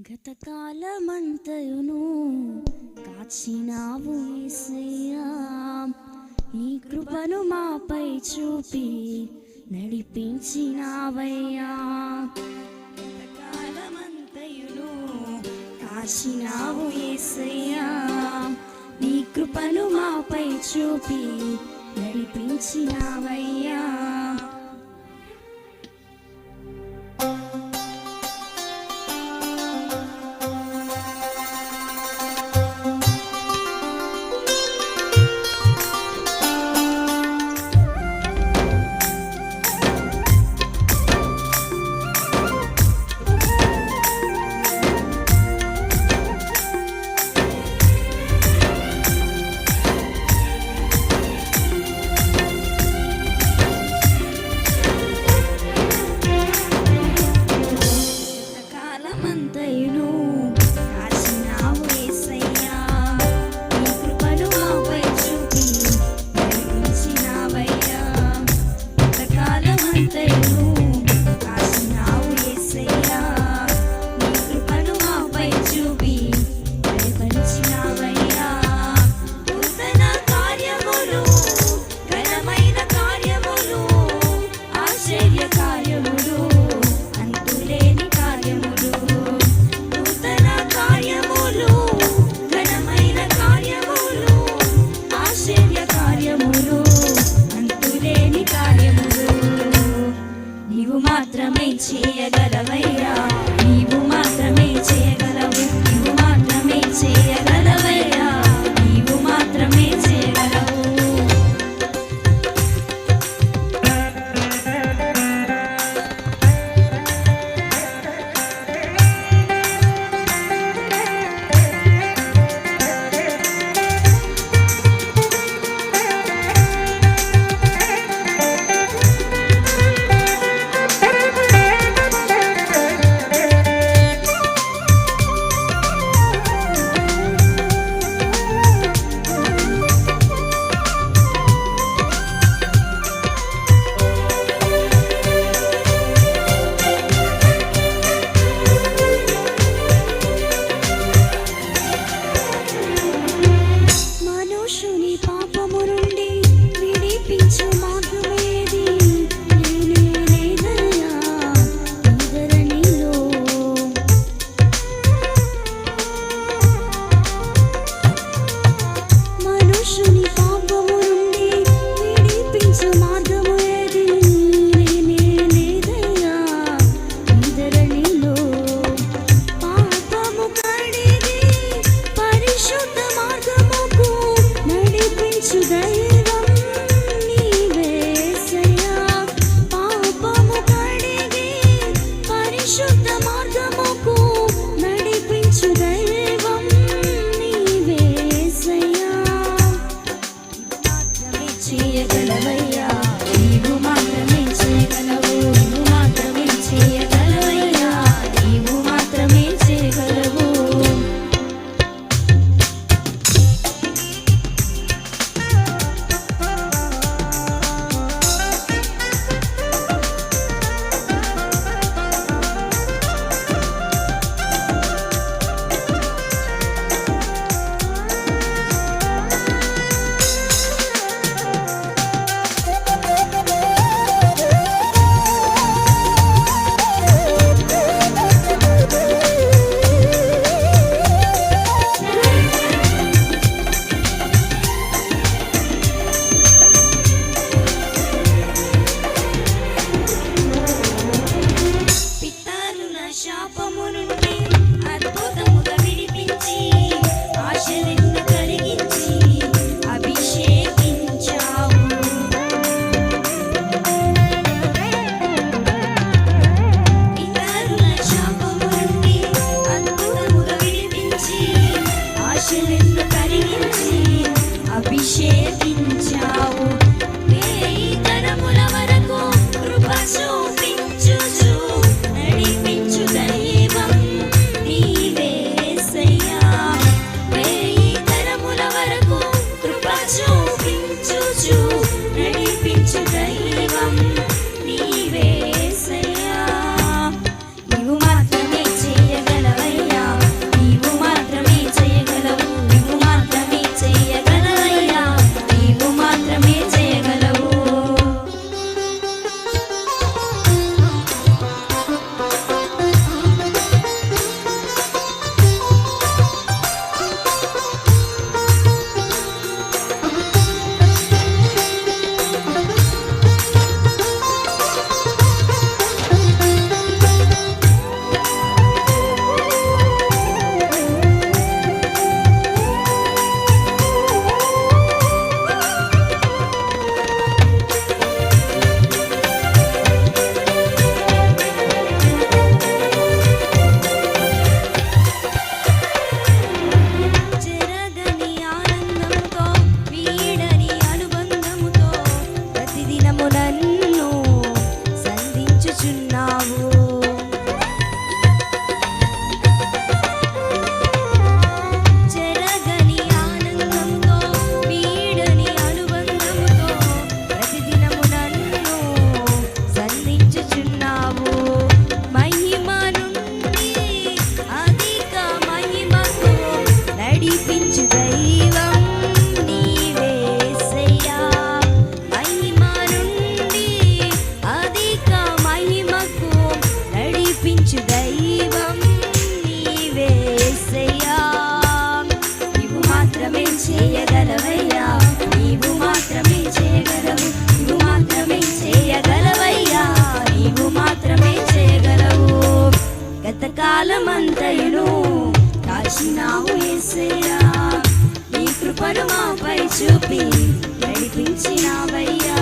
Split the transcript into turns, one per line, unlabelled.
గతకాలమంతయును కాచినావు నీ కృపను మాపై చూపి నడిపించినావయ్యా. కాలమంతయును కాచినావు నీ కృపను మాపై చూపి నడిపించినావయ్యా. she a good కాచినావు నీ కృపను మాపై చూపి నడిపించినావయ్యా.